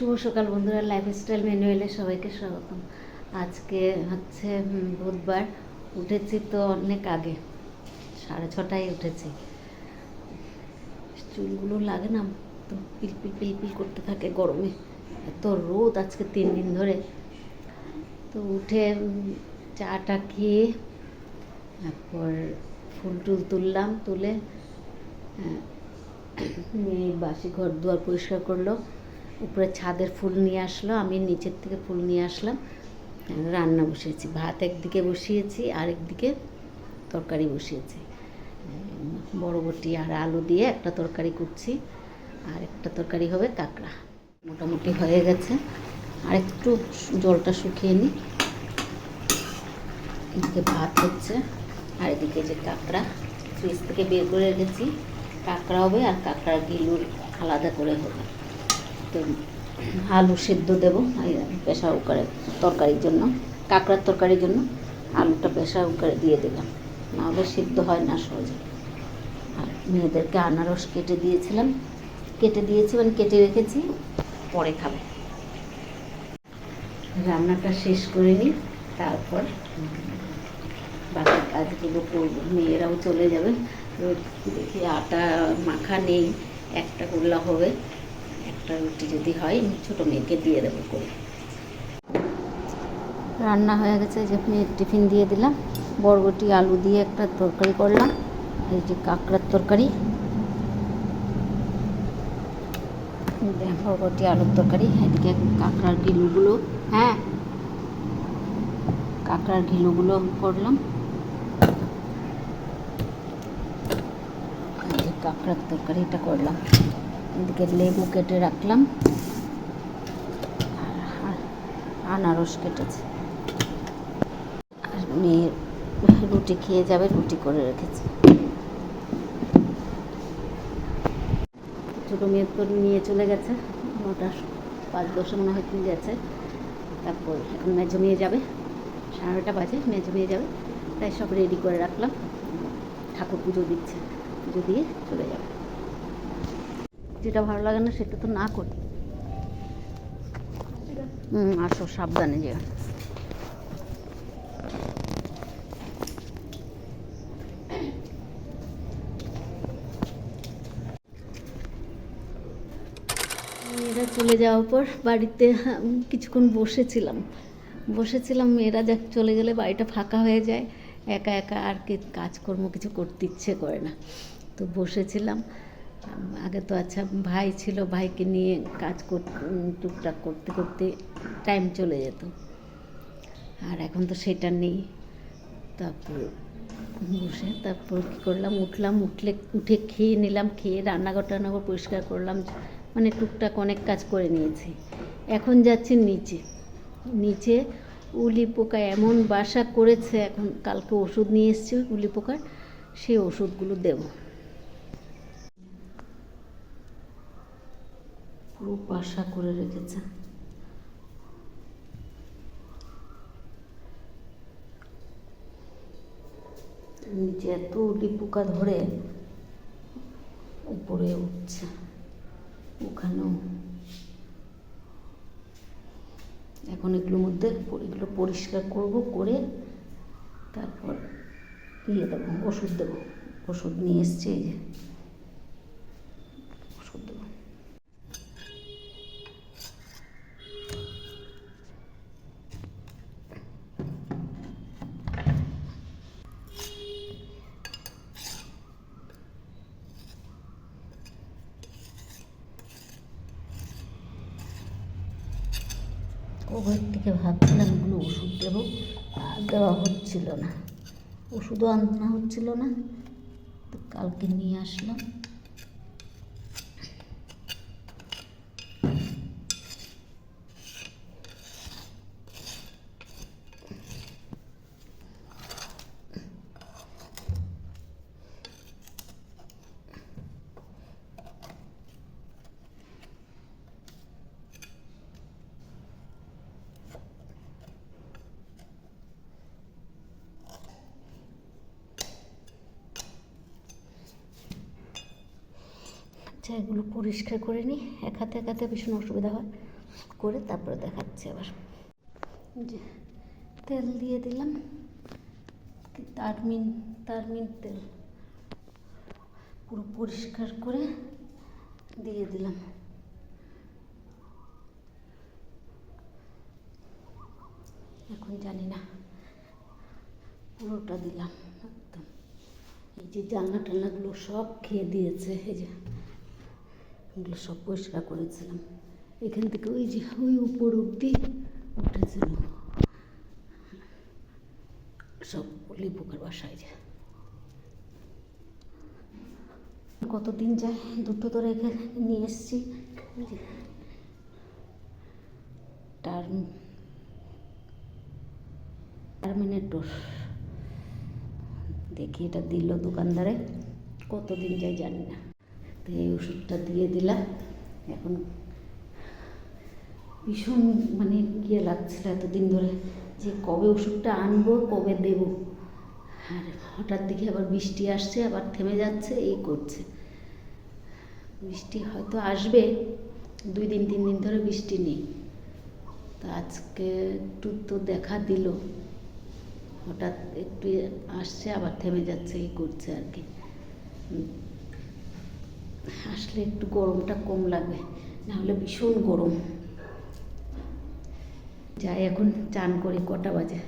শুভ সকাল বন্ধুরা লাইফস্টাইল ম্যানুয়ালে সবাইকে স্বাগতম। আজকে হচ্ছে বুধবার উঠেছি তো অনেক আগে সাড়ে ছটায় উঠেছি। চুলগুলো লাগে না তো পিলপিল পিলপিল করতে থাকে গরমে। এত রোদ আজকে তিন দিন ধরে। তো উঠে চাটা খেয়ে তারপর ফুল টুল তুললাম তুলে আহ, মেয়ে বাসি ঘর দুয়ার পরিষ্কার করল। উপরে ছাদের ফুল নিয়ে আসলো আমি নিচের থেকে ফুল নিয়ে আসলাম। রান্না বসিয়েছি ভাত একদিকে বসিয়েছি আর একদিকে তরকারি বসিয়েছি। উম, বড়বটি আর আলু দিয়ে একটা তরকারি করছি আর একটা তরকারি হবে কাঁকড়া। মোটামুটি হয়ে গেছে আর একটু জলটা শুকিয়ে নিই। এদিকে ভাত হচ্ছে আর এদিকে যে কাঁকড়া ফ্রিজ থেকে বের করে রেখেছি। কাঁকড়া হবে আর কাঁকড়ার গিলুর আলাদা করে হবে। আলু সেদ্ধ দেবো প্রেশার কুকারে তরকারির জন্য, কাঁকড়ার তরকারির জন্য। আলুটা প্রেশার কুকারে দিয়ে দিলাম। নাহলে সেদ্ধ হয় না সহজে। আর মেয়েদেরকে আনারস কেটে দিয়েছিলাম। কেটে দিয়েছি মানে কেটে রেখেছি, পরে খাবে। রান্নাটা শেষ করে নিই, তারপর বাকি কাজগুলো করব। মেয়েরাও চলে যাবে। দেখি আটা মাখা নেই, একটা গোল্লা হবে। রুটি যদি হয় ছোটো মেয়েকে দিয়ে দেবো করে। রান্না হয়ে গেছে যে টিফিন দিয়ে দিলাম। বরবটি, আলু দিয়ে একটা তরকারি করলাম। এই যে কাঁকড়ার তরকারি। বরবটি, আলুর তরকারি। এদিকে কাঁকড়ার গিলুগুলো হ্যাঁ কাঁকড়ার ঘিলুগুলো করলাম। কাঁকড়ার তরকারিটা করলাম। এদিকে লেবু কেটে রাখলাম। আর আনারস কেটেছে। আর মেয়ে রুটি খেয়ে যাবে, রুটি করে রেখেছে। ছোটো মেয়ে তো নিয়ে চলে গেছে। নটা পাঁচ দশে মনে হয় তুলে গেছে। তারপর এখন মেজো মেয়ে যাবে। সাড়ে নটা বাজে, মেজো মেয়ে যাবে। তাই সব রেডি করে রাখলাম। ঠাকুর পুজো দিচ্ছে। পুজো দিয়ে চলে যাবে। যেটা ভালো লাগে না সেটা তো না করি। হুম, আসো, সাবধানে যে মেয়েরা চলে যাওয়ার পর বাড়িতে কিছুক্ষণ বসেছিলাম। বসেছিলাম, মেয়েরা যা চলে গেলে বাড়িটা ফাঁকা হয়ে যায়। একা একা আর কি কাজকর্ম কিছু করতে ইচ্ছে করে না। তো বসেছিলাম। আগে তো আচ্ছা ভাই ছিল, ভাইকে নিয়ে কাজ কর টুকটাক করতে করতে টাইম চলে যেত। আর এখন তো সেটা নেই। তারপর বসে, তারপর কী করলাম? উঠলাম, উঠলে, উঠে খেয়ে নিলাম, খেয়ে রান্নাঘর টান্নাঘর পরিষ্কার করলাম মানে টুকটাক অনেক কাজ করে নিয়েছি। এখন যাচ্ছি নিচে। নিচে উলি পোকা এমন বাসা করেছে, এখন কালকে ওষুধ নিয়ে এসছি উলি পোকার, সেই ওষুধগুলো দেবো। পুরো বাসা করে রেখেছে। নিচে এত উলি পোকা ধরে উপরে উঠছে, ওখানেও। এখন এগুলোর মধ্যে এগুলো পরিষ্কার করব, করে তারপর ইয়ে দেবো, ওষুধ দেবো। ওষুধ নিয়ে এসছি এই যে ওষুধ দেবো ওভার থেকে ভাবছিলাম এগুলো ওষুধ দেবো দেওয়া হচ্ছিল না। ওষুধও আনা হচ্ছিল না, তো কালকে নিয়ে আসলাম। আচ্ছা এগুলো পরিষ্কার করে নিই। এক হাতে এক হাতে ভীষণ অসুবিধা হয়। করে তারপরে দেখাচ্ছি আবার। যে তেল দিয়ে দিলাম। তারমিন তারমিন তেল। পুরো পরিষ্কার করে দিয়ে দিলাম। এখন জানি না। পুরোটা দিলাম। একদম। এই যে জানলা টানলাগুলো সব খেয়ে দিয়েছে, এই যে। এগুলো সব পরিষ্কার করেছিলাম। এখান থেকে ওই যে, ওই উপর অব্দি উঠেছিল সব লিপুকার বাসায় যে। কতদিন যায়? দুটো তো রেখে নিয়ে এসছি। টার্ম টার্মিনেটর দেখি এটা দিল দোকানদারে। কতদিন যায় জানি না। তো এই ওষুধটা দিয়ে দিলাম। এখন ভীষণ মানে ইয়ে লাগছিল এতদিন ধরে যে কবে ওষুধটা আনব, কবে দেব। আর হঠাৎ দেখি আবার বৃষ্টি আসছে, আবার থেমে যাচ্ছে, এই করছে। বৃষ্টি হয়তো আসবে, দুই দিন, তিন দিন ধরে বৃষ্টি নেই। তো আজকে একটু তো দেখা দিল। হঠাৎ একটু আসছে, আবার থেমে যাচ্ছে, এই করছে আর কি। আসলে একটু গরমটা কম লাগবে, নাহলে ভীষণ গরম। যাই, এখন চান করি কটা বাজে?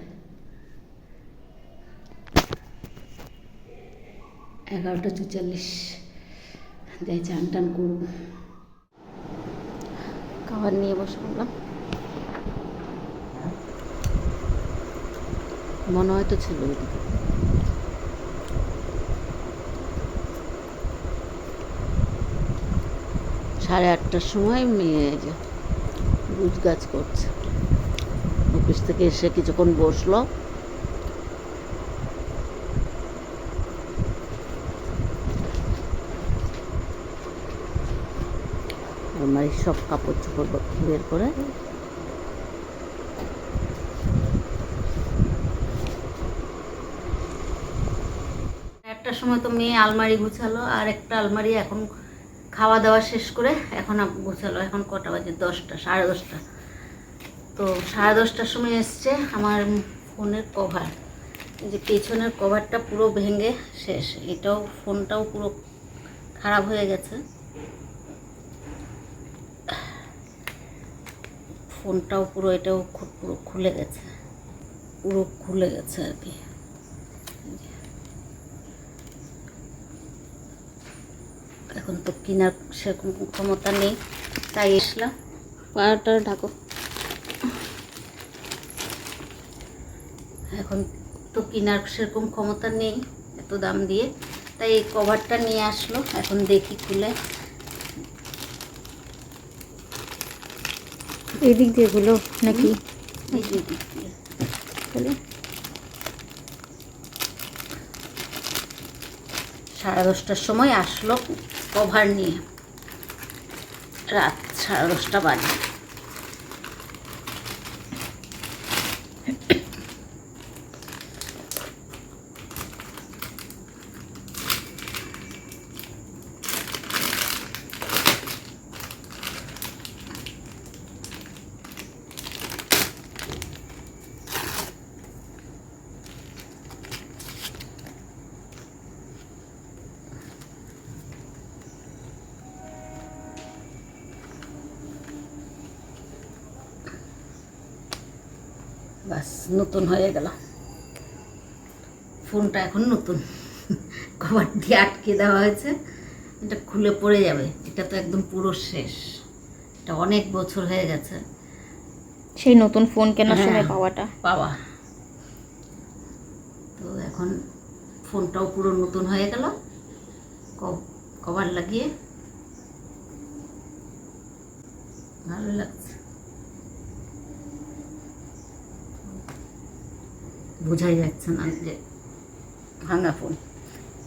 এগারোটা চুচাল্লিশ যাই, চান টান করব খাবার নিয়ে বসে পড়লাম। মনে হয় তো ছিল ওইদিকে সাড়ে আটটার সময় মেয়ে গুজ গাছ করছে। অফিস থেকে এসে কিছুক্ষণ বসল। আলমারির সব কাপড় চোপড় বের করে। একটার সময় তো মেয়ে আলমারি গুছালো, আর একটা আলমারি এখন খাওয়া দাওয়া শেষ করে এখন গুছালো। এখন কটা বাজে? দশটা, সাড়ে দশটা। তো সাড়ে দশটার সময় এসছে আমার ফোনের কভার। যে পেছনের কভারটা পুরো ভেঙে শেষ। এটাও, ফোনটাও পুরো খারাপ হয়ে গেছে। ফোনটাও পুরো, এটাও পুরো খুলে গেছে। পুরো খুলে গেছে আর কি। এখন তো কেনার সেরকম ক্ষমতা নেই তাই এসলাম পাটা ঢাকো। এখন তো কেনার সেরকম ক্ষমতা নেই এত দাম দিয়ে। তাই এই কভারটা নিয়ে আসলো এখন দেখি খুলে। এই দিক দিয়ে গুলো নাকি? এই দিক দিয়ে। সাড়ে দশটার সময় আসলো কভার নিয়ে। রাত সাড়ে দশটা বাজে। বাস নতুন হয়ে গেল। ফোনটা এখন নতুন। কভার দিয়ে আটকে দেওয়া হয়েছে। এটা খুলে পড়ে যাবে। এটা তো একদম পুরো শেষ। এটা অনেক বছর হয়ে গেছে। সেই নতুন ফোন কেনার হ্যাঁ। সময় পাওয়াটা। পাওয়া। তো এখন ফোনটাও পুরো নতুন হয়ে গেল। কভার লাগিয়ে। ভালো লাগছে। বোঝাই যাচ্ছে না যে ভাঙা ফোন।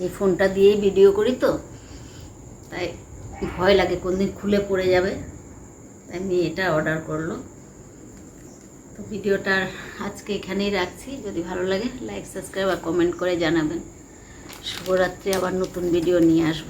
এই ফোনটা দিয়েই ভিডিও করি তো। তাই ভয় লাগে কোনদিন খুলে পড়ে যাবে। তাই মেয়ে এটা অর্ডার করল। তো ভিডিওটা আজকে এখানেই রাখছি। যদি ভালো লাগে লাইক সাবস্ক্রাইব আর কমেন্ট করে জানাবেন। শুভরাত্রি, আবার নতুন ভিডিও নিয়ে আসব।